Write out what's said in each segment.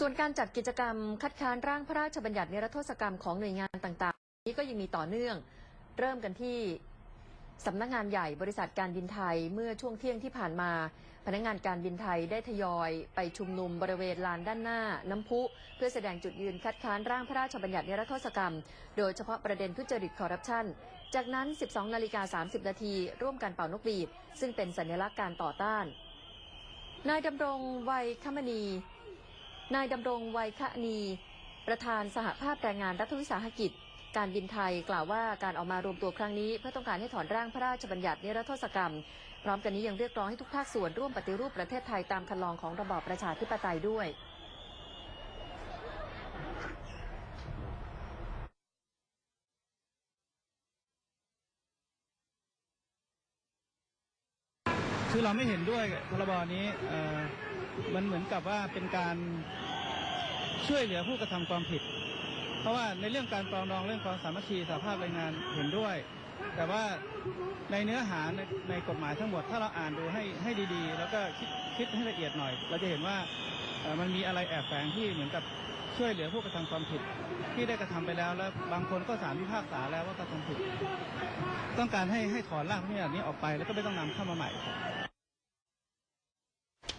ส่วนการจัดกิจกรรมคัดค้านร่างพระราชบัญญัตินิรโทษกรรมของหน่วยงานต่างๆ นี้ก็ยังมีต่อเนื่อง เริ่มกันที่สำนักงานใหญ่บริษัทการบินไทยเมื่อช่วงเที่ยงที่ผ่านมา พนักงานการบินไทยได้ทยอยไปชุมนุมบริเวณลานด้านหน้า น้ำพุ เพื่อแสดงจุดยืนคัดค้านร่างพระราชบัญญัตินิรโทษกรรม โดยเฉพาะประเด็นทุจริตคอร์รัปชัน จากนั้น 12 นาฬิกา 30 นาทีร่วมกันเป่านกหวีดซึ่งเป็นสัญลักษณ์การต่อต้าน นายดำรงวัยคมณี นายดำรงวัยคะนี ประธานสหภาพแรงงานรัฐวิสาหกิจ การบินไทยกล่าวว่าการออกมารวมตัวครั้งนี้ เพื่อต้องการให้ถอนร่างพระราชบัญญัตินิรโทษกรรม พร้อมกันนี้ยังเรียกร้องให้ทุกภาคส่วนร่วมปฏิรูปประเทศไทยตามคันลองของระบอบประชาธิปไตยด้วยคือเราไม่เห็นด้วยกับพรบนี้ เอ่อมันเหมือนกับว่าเป็นการช่วยเหลือผู้กระทำความผิด เพราะว่าในเรื่องการปรองดองเรื่องความสามัคคีสภาพแรงงานเห็นด้วย แต่ว่าในเนื้อหาในในกฎหมายทั้งหมดถ้าเราอ่านดูให้ให้ดีๆ แล้วก็คิดคิดให้ละเอียดหน่อย เราจะเห็นว่ามันมีอะไรแอบแฝงที่เหมือนกับช่วยเหลือผู้กระทำความผิดที่ได้กระทำไปแล้ว แล้วบางคนก็ศาลพิพากษาแล้วว่ากระทำผิด ต้องการให้ให้ถอนร่างพระราชบัญญัตินี้ออกไปแล้วก็ไม่ต้องนำเข้ามาใหม่ครับ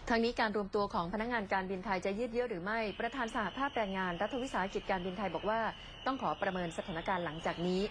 ทางนี้การรวมตัวของพนักงานการบินไทยจะยืดเยื้อหรือไม่ ประธานสหภาพแรงงานรัฐวิสาหกิจการบินไทยบอกว่า ต้องขอประเมินสถานการณ์หลังจากนี้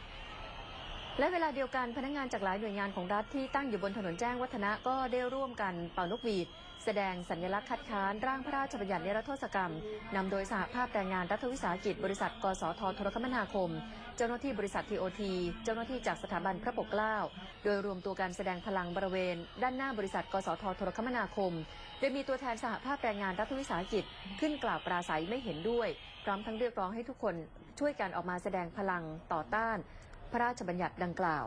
และเวลาเดียวกันพนักงานจากหลายหน่วยงานของรัฐที่ตั้งอยู่บนถนนแจ้งวัฒนะก็ได้ร่วมกันเป่านกหวีด แสดงสัญลักษณ์คัดค้านร่างพระราชบัญญัตินิรโทษกรรมนำโดยสหภาพแรงงานรัฐวิสาหกิจ บริษัท กสทโทรคมนาคม เจ้าหน้าที่บริษัททีโอทีเจ้าหน้าที่จากสถาบันพระปกเกล้า โดยรวมตัวการแสดงพลังบริเวณ ด้านหน้าบริษัท กสทโทรคมนาคมโดยมีตัวแทนสหภาพแรงงานรัฐวิสาหกิจขึ้นกล่าวปราศัยไม่เห็นด้วย พร้อมทั้งเรียกร้องให้ทุกคนช่วยกันออกมาแสดงพลังต่อต้าน พระราชบัญญัติดังกล่าว